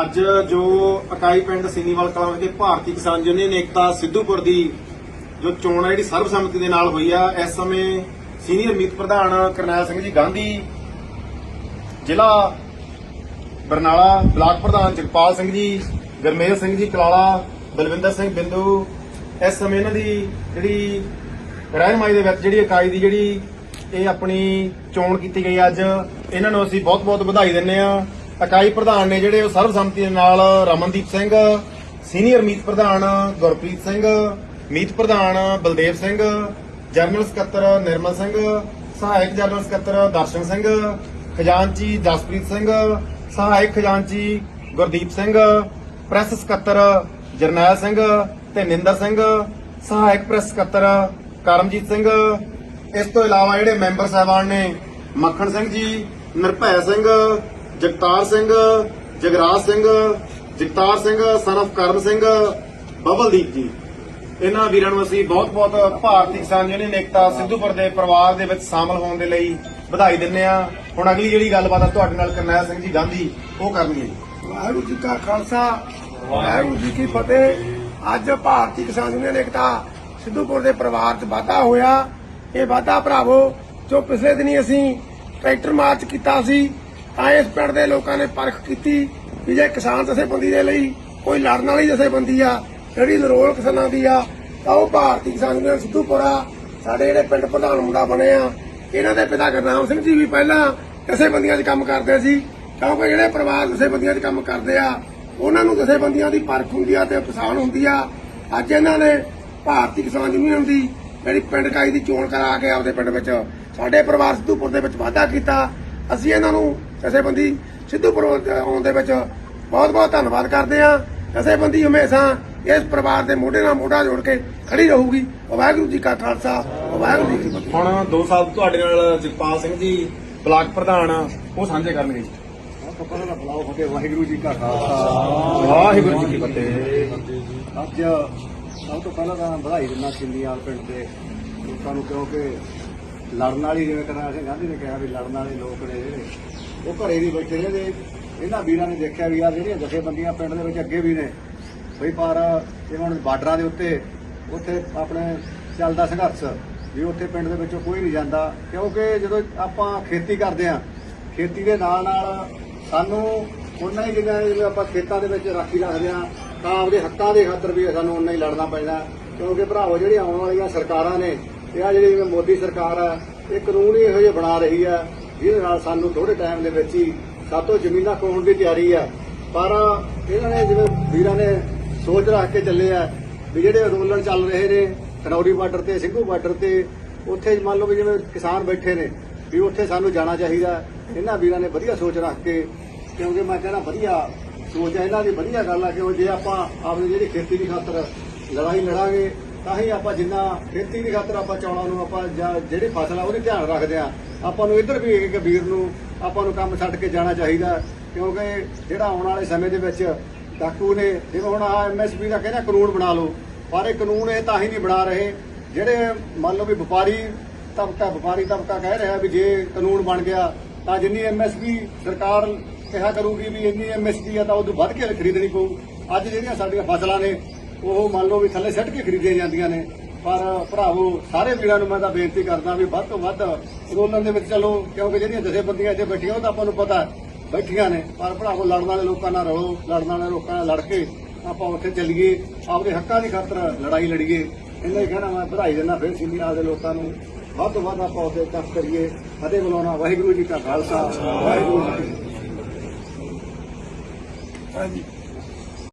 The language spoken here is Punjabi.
ਅੱਜ ਜੋ ਇਕਾਈ ਪਿੰਡ ਸੀਨੀਵਾਲ ਕਲਾਂ ਵਿਖੇ ਭਾਰਤੀ ਕਿਸਾਨ ਯੂਨੀਅਨ ਏਕਤਾ ਸਿੱਧੂਪੁਰ ਦੀ ਜੋ ਚੋਣ ਹੈ ਜਿਹੜੀ ਸਰਬਸੰਮਤੀ ਦੇ ਨਾਲ ਹੋਈ ਆ, ਇਸ ਸਮੇਂ ਸੀਨੀਅਰ ਮੀਤ ਪ੍ਰਧਾਨ ਕਰਨੈਲ ਸਿੰਘ ਜੀ ਗਾਂਧੀ, ਜ਼ਿਲ੍ਹਾ ਬਰਨਾਲਾ ਬਲਾਕ ਪ੍ਰਧਾਨ ਜਗਪਾਲ ਸਿੰਘ ਜੀ, ਗਰਮੇਲ ਸਿੰਘ ਜੀ, ਕਲਾਲਾ, ਬਲਵਿੰਦਰ ਸਿੰਘ ਬਿੰਦੂ, ਇਸ ਸਮੇਂ ਇਹਨਾਂ ਦੀ ਜਿਹੜੀ ਰਹਿਨਮਾਈ ਦੇ ਵਿੱਚ ਜਿਹੜੀ ਇਕਾਈ ਦੀ ਜਿਹੜੀ ਇਹ ਆਪਣੀ ਚੋਣ ਕੀਤੀ ਗਈ ਅੱਜ, ਇਹਨਾਂ ਨੂੰ ਅਸੀਂ ਬਹੁਤ-ਬਹੁਤ ਵਧਾਈ ਦਿੰਦੇ ਆ ਇਕਾਈ ਪ੍ਰਧਾਨ ਨੇ ਜਿਹੜੇ ਉਹ ਸਰਬਸੰਮਤੀ ਦੇ ਨਾਲ ਰਮਨਦੀਪ ਸਿੰਘ, ਸੀਨੀਅਰ ਮੀਤ ਪ੍ਰਧਾਨ ਗੁਰਪ੍ਰੀਤ ਸਿੰਘ, ਮੀਤ ਪ੍ਰਧਾਨ ਬਲਦੇਵ ਸਿੰਘ, ਜਨਰਲ ਸਕੱਤਰ ਨਿਰਮਲ ਸਿੰਘ, ਸਹਾਇਕ ਜਨਰਲ ਸਕੱਤਰ ਦਰਸ਼ਨ ਸਿੰਘ, ਖਜ਼ਾਨਚੀ ਜਸਪ੍ਰੀਤ ਸਿੰਘ, ਸਹਾਇਕ ਖਜ਼ਾਨਚੀ ਗੁਰਦੀਪ ਸਿੰਘ, ਪ੍ਰੈਸ ਸਕੱਤਰ ਜਰਨੈਲ ਸਿੰਘ ਤੇ ਨਿੰਦਰ ਸਿੰਘ, ਸਹਾਇਕ ਪ੍ਰੈਸ ਸਕੱਤਰ ਕਰਮਜੀਤ ਸਿੰਘ। ਇਸ ਤੋਂ ਇਲਾਵਾ ਜਿਹੜੇ ਮੈਂਬਰ ਸਾਹਿਬਾਨ ਨੇ ਮੱਖਣ ਸਿੰਘ ਜੀ, ਨਿਰਭੈ ਸਿੰਘ ਜਗਤਾਰ ਸਿੰਘ, ਜਗਰਾਜ ਸਿੰਘ, ਜਗਤਾਰ ਸਿੰਘ ਸਨਫ ਕਰਨ ਸਿੰਘ, ਬਬਲਦੀਪ ਜੀ। ਇਹਨਾਂ ਵੀਰਾਂ ਨੂੰ ਅਸੀਂ ਬਹੁਤ-ਬਹੁਤ ਭਾਰਤੀ ਕਿਸਾਨ ਯੂਨੀਅਨ ਏਕਤਾ ਸਿੱਧੂਪੁਰ ਦੇ ਪਰਿਵਾਰ ਦੇ ਵਿੱਚ ਸ਼ਾਮਲ ਹੋਣ ਦੇ ਲਈ ਵਧਾਈ ਦਿੰਦੇ ਆ ਹੁਣ ਅਗਲੀ ਜਿਹੜੀ ਗੱਲਬਾਤ ਆ ਤੁਹਾਡੇ ਨਾਲ ਕਰਨੈਲ ਸਿੰਘ ਜੀ ਗਾਂਧੀ, ਉਹ ਕਰਨੀ ਹੈ ਵਾਹਿਗੁਰੂ ਜੀ ਕਾ ਖਾਲਸਾ, ਵਾਹਿਗੁਰੂ ਜੀ ਕੀ ਫਤਿਹ। ਅੱਜ ਭਾਰਤੀ ਕਿਸਾਨ ਯੂਨੀਅਨ ਏਕਤਾ ਸਿੱਧੂਪੁਰ ਦੇ ਪਰਿਵਾਰ 'ਚ ਵਾਧਾ ਹੋਇਆ। ਇਹ ਵਾਧਾ ਭਰਾਵੋ, ਜੋ ਪਿਛਲੇ ਦਿਨੀ ਅਸੀਂ ਟਰੈਕਟਰ ਮਾਰਚ ਕੀਤਾ ਸੀ ਤਾਂ ਇਸ ਪਿੰਡ ਦੇ ਲੋਕਾਂ ਨੇ ਪਰਖ ਕੀਤੀ ਵੀ ਜੇ ਕਿਸਾਨ ਜਥੇਬੰਦੀ ਦੇ ਲਈ ਕੋਈ ਲੜਨ ਵਾਲੀ ਜਥੇਬੰਦੀ ਆ, ਜਿਹੜੀ ਨਰੋਲ ਕਿਸਾਨਾਂ ਦੀ ਆ, ਤਾਂ ਉਹ ਭਾਰਤੀ ਕਿਸਾਨ ਯੂਨੀਅਨ ਸਿੱਧੂਪੁਰਾ, ਸਾਡੇ ਜਿਹੜੇ ਪਿੰਡ ਪ੍ਰਧਾਨ ਮੁੰਡਾ ਬਣੇ ਆ, ਇਹਨਾਂ ਦੇ ਪਿਤਾ ਗੁਰਨਾਮ ਸਿੰਘ ਜੀ ਵੀ ਪਹਿਲਾਂ ਜਥੇਬੰਦੀਆਂ 'ਚ ਕੰਮ ਕਰਦੇ ਸੀ, ਕਿਉਂਕਿ ਜਿਹੜੇ ਪਰਿਵਾਰ ਜਥੇਬੰਦੀਆਂ 'ਚ ਕੰਮ ਕਰਦੇ ਆ, ਉਹਨਾਂ ਨੂੰ ਜਥੇਬੰਦੀਆਂ ਦੀ ਪਰਖ ਹੁੰਦੀ ਆ ਤੇ ਪਛਾਣ ਹੁੰਦੀ ਆ। ਅੱਜ ਇਹਨਾਂ ਨੇ ਭਾਰਤੀ ਕਿਸਾਨ ਯੂਨੀਅਨ ਦੀ ਜਿਹੜੀ ਪਿੰਡ ਕਾਈ ਦੀ ਚੋਣ ਕਰਾ ਕੇ ਆਪਦੇ ਪਿੰਡ ਵਿੱਚ ਸਾਡੇ ਪਰਿਵਾਰ ਸਿੱਧੂਪੁਰ ਦੇ ਵਿੱਚ ਵਾਅਦਾ ਕੀਤਾ। ਅਸੀਂ ਇਹਨਾਂ ਨੂੰ ਜਥੇਬੰਦੀ ਸਿੱਧੂਪੁਰ ਆਉਣ ਦੇ ਵਿੱਚ ਬਹੁਤ ਬਹੁਤ ਧੰਨਵਾਦ ਕਰਦੇ ਆ ਜਥੇਬੰਦੀ ਹਮੇਸ਼ਾ ਇਸ ਪਰਿਵਾਰ ਦੇ ਮੋਢੇ ਨਾਲ ਮੋਢਾ ਜੋੜ ਕੇ ਖੜੀ ਰਹੂਗੀ। ਵਾਹਿਗੁਰੂ ਜੀ ਕਾ ਖਾਲਸਾ ਵਾਹਿਗੁਰੂ ਜੀ ਕੀ ਫਤਿਹ। ਹੁਣ 2 ਸਾਲ ਤੋਂ ਤੁਹਾਡੇ ਨਾਲ ਜਗਪਾਲ ਸਿੰਘ ਜੀ ਬਲਾਕ ਪ੍ਰਧਾਨ ਉਹ ਸਾਂਝੇ ਕਰਨਗੇ ਜੀ। ਬੁਲਾਓ ਫਤਿਹ ਵਾਹਿਗੁਰੂ ਜੀ ਕਾ ਖਾਲਸਾ ਵਾਹਿਗੁਰੂ ਜੀ ਕੀ ਫਤਿਹ। ਅੱਜ ਸਭ ਤੋਂ ਪਹਿਲਾਂ ਤਾਂ ਵਧਾਈ ਦਿੰਦਾ ਸਿੰਧੀਆਲ ਪਿੰਡ ਦੇ ਲੋਕਾਂ ਨੂੰ ਕਿਉਂਕਿ ਲੜਨ ਵਾਲੀ ਜਿਵੇਂ ਕਰਨਾ ਸਿੰਘ ਗਾਂਧੀ ਨੇ ਕਿਹਾ ਵੀ ਲੜਨ ਵਾਲੇ ਲੋਕ ਨੇ ਜਿਹੜੇ, ਉਹ ਘਰੇ ਵੀ ਬੈਠੇ ਨੇ ਜਿਹੜੇ ਇਹਨਾਂ ਵੀਰਾਂ ਨੇ ਦੇਖਿਆ ਵੀ ਆ ਜਿਹੜੀਆਂ ਜਥੇਬੰਦੀਆਂ ਪਿੰਡ ਦੇ ਵਿੱਚ ਅੱਗੇ ਵੀ ਨੇ, ਬਈ ਪਰ ਜਿਵੇਂ ਹੁਣ ਬਾਰਡਰਾਂ ਦੇ ਉੱਤੇ ਉੱਥੇ ਆਪਣੇ ਚੱਲਦਾ ਸੰਘਰਸ਼, ਵੀ ਉੱਥੇ ਪਿੰਡ ਦੇ ਵਿੱਚੋਂ ਕੋਈ ਨਹੀਂ ਜਾਂਦਾ, ਕਿਉਂਕਿ ਜਦੋਂ ਆਪਾਂ ਖੇਤੀ ਕਰਦੇ ਆ ਖੇਤੀ ਦੇ ਨਾਲ ਨਾਲ ਸਾਨੂੰ ਉਹਨਾਂ ਹੀ ਜਿਵੇਂ ਜਿਵੇਂ ਆਪਾਂ ਖੇਤਾਂ ਦੇ ਵਿੱਚ ਰਾਖੀ ਰੱਖਦੇ ਆ ਤਾਂ ਆਪਦੇ ਹੱਕਾਂ ਦੇ ਖਾਤਰ ਵੀ ਸਾਨੂੰ ਉਹਨਾਂ ਹੀ ਲੜਨਾ ਪੈਂਦਾ, ਕਿਉਂਕਿ ਭਰਾਵੋ ਜਿਹੜੀਆਂ ਆਉਣ ਵਾਲੀਆਂ ਸਰਕਾਰਾਂ ਨੇ ਇਹ ਆ ਜਿਹੜੀ ਜਿਵੇਂ ਮੋਦੀ ਸਰਕਾਰ ਆ, ਇਹ ਕਾਨੂੰਨ ਹੀ ਇਹੋ ਜਿਹੇ ਬਣਾ ਰਹੀ ਆ, ਜਿਹਦੇ ਨਾਲ ਸਾਨੂੰ ਥੋੜੇ ਟਾਈਮ ਦੇ ਵਿੱਚ ਹੀ ਸਾਤੋਂ ਜ਼ਮੀਨਾਂ ਖੋਣ ਦੀ ਤਿਆਰੀ ਆ। ਪਰ ਇਹਨਾਂ ਨੇ ਜਿਵੇਂ ਵੀਰਾਂ ਨੇ ਸੋਚ ਰੱਖ ਕੇ ਚੱਲੇ ਆ ਵੀ ਜਿਹੜੇ ਅੰਦੋਲਨ ਚੱਲ ਰਹੇ ਨੇ, ਖਨੌਰੀ ਬਾਰਡਰ ਤੇ, ਸਿੰਘੂ ਬਾਰਡਰ ਤੇ, ਉੱਥੇ ਮੰਨ ਲਓ ਵੀ ਜਿਵੇਂ ਕਿਸਾਨ ਬੈਠੇ ਨੇ, ਵੀ ਉੱਥੇ ਸਾਨੂੰ ਜਾਣਾ ਚਾਹੀਦਾ। ਇਹਨਾਂ ਵੀਰਾਂ ਨੇ ਵਧੀਆ ਸੋਚ ਰੱਖ ਕੇ, ਕਿਉਂਕਿ ਮੈਂ ਕਹਿੰਦਾ ਵਧੀਆ ਸੋਚ ਹੈ ਇਹਨਾਂ ਦੀ ਵਧੀਆ ਗੱਲ ਆ ਕਿ ਜੇ ਆਪਾਂ ਆਪਣੀ ਜਿਹੜੀ ਖੇਤੀ ਦੀ ਖਾਤਰ ਲੜਾਈ ਲੜਾਂਗੇ ਤਾਂ ਹੀ ਆਪਾਂ ਜਿੰਨਾ ਖੇਤੀ ਦੀ ਖਾਤਰ ਆਪਾਂ ਚੌਲਾਂ ਨੂੰ ਆਪਾਂ ਜਾਂ ਜਿਹੜੀ ਫਸਲ ਆ, ਉਹਦੇ ਧਿਆਨ ਰੱਖਦੇ ਆ ਆਪਾਂ ਨੂੰ ਇੱਧਰ ਵੀ ਇੱਕ ਵੀਰ ਨੂੰ ਆਪਾਂ ਨੂੰ ਕੰਮ ਛੱਡ ਕੇ ਜਾਣਾ ਚਾਹੀਦਾ, ਕਿਉਂਕਿ ਜਿਹੜਾ ਆਉਣ ਵਾਲੇ ਸਮੇਂ ਦੇ ਵਿੱਚ ਡਾਕੂ ਨੇ, ਜਿਵੇਂ ਹੁਣ ਆ ਐਮਐਸਪੀ ਦਾ ਕਹਿੰਦਾ ਕਾਨੂੰਨ ਬਣਾ ਲਓ। ਪਰ ਇਹ ਕਾਨੂੰਨ ਇਹ ਤਾਂ ਹੀ ਨਹੀਂ ਬਣਾ ਰਹੇ। ਜਿਹੜੇ ਮੰਨ ਲਓ ਵੀ ਵਪਾਰੀ ਤਬਕਾ ਵਪਾਰੀ ਤਬਕਾ ਕਹਿ ਰਿਹਾ ਵੀ ਜੇ ਕਾਨੂੰਨ ਬਣ ਗਿਆ, ਤਾਂ ਜਿੰਨੀ ਐਮਐਸਪੀ ਸਰਕਾਰ ਕਿਹਾ ਕਰੂਗੀ ਵੀ ਇੰਨੀ ਐਮਐਸਪੀ ਆ, ਤਾਂ ਉਦੋਂ ਵੱਧ ਕੇ ਖਰੀਦਣੀ ਪਊ। ਅੱਜ ਜਿਹੜੀਆਂ ਸਾਡੀਆਂ ਫਸਲਾਂ ਨੇ ਉਹ ਮੰਨ ਲਓ ਵੀ ਥੱਲੇ ਛੱਡ ਕੇ ਖਰੀਦੀਆਂ ਜਾਂਦੀਆਂ ਨੇ। ਪਰ ਭਰਾਵੋ, ਸਾਰੇ ਵੀਰਾਂ ਨੂੰ ਮੈਂ ਤਾਂ ਬੇਨਤੀ ਕਰਦਾ ਵੀ ਵੱਧ ਤੋਂ ਵੱਧ ਅੰਦੋਲਨ ਦੇ ਵਿੱਚ ਚਲੋ, ਕਿਉਂਕਿ ਜਿਹੜੀਆਂ ਜਥੇਬੰਦੀਆਂ ਇੱਥੇ ਬੈਠੀਆਂ, ਉਹ ਤਾਂ ਆਪਾਂ ਨੂੰ ਪਤਾ ਬੈਠੀਆਂ ਨੇ। ਪਰ ਭਰਾਵੋ, ਲੜਨ ਵਾਲੇ ਲੋਕਾਂ ਨਾਲ ਰਲੋ, ਲੜਨ ਵਾਲੇ ਲੋਕਾਂ ਨਾਲ ਲੜ ਕੇ ਆਪਾਂ ਉੱਥੇ ਚੱਲੀਏ ਆਪਣੇ ਹੱਕਾਂ ਦੀ ਖਾਤਰ ਲੜਾਈ ਲੜੀਏ। ਇਹਨਾਂ ਹੀ ਕਹਿਣਾ ਮੈਂ ਵਧਾਈ ਦਿੰਦਾ ਫਿਰ ਸਿੰਧੀ ਦੇ ਲੋਕਾਂ ਨੂੰ। ਵੱਧ ਤੋਂ ਵੱਧ ਆਪਾਂ ਉੱਥੇ ਕੱਟ ਕਰੀਏ। ਫਤਿਹ ਬੁਲਾਉਣਾ ਵਾਹਿਗੁਰੂ ਜੀ ਕਾ ਖਾਲਸਾ, ਵਾਹਿਗੁਰੂ ਜੀ ਹਾਂਜੀ।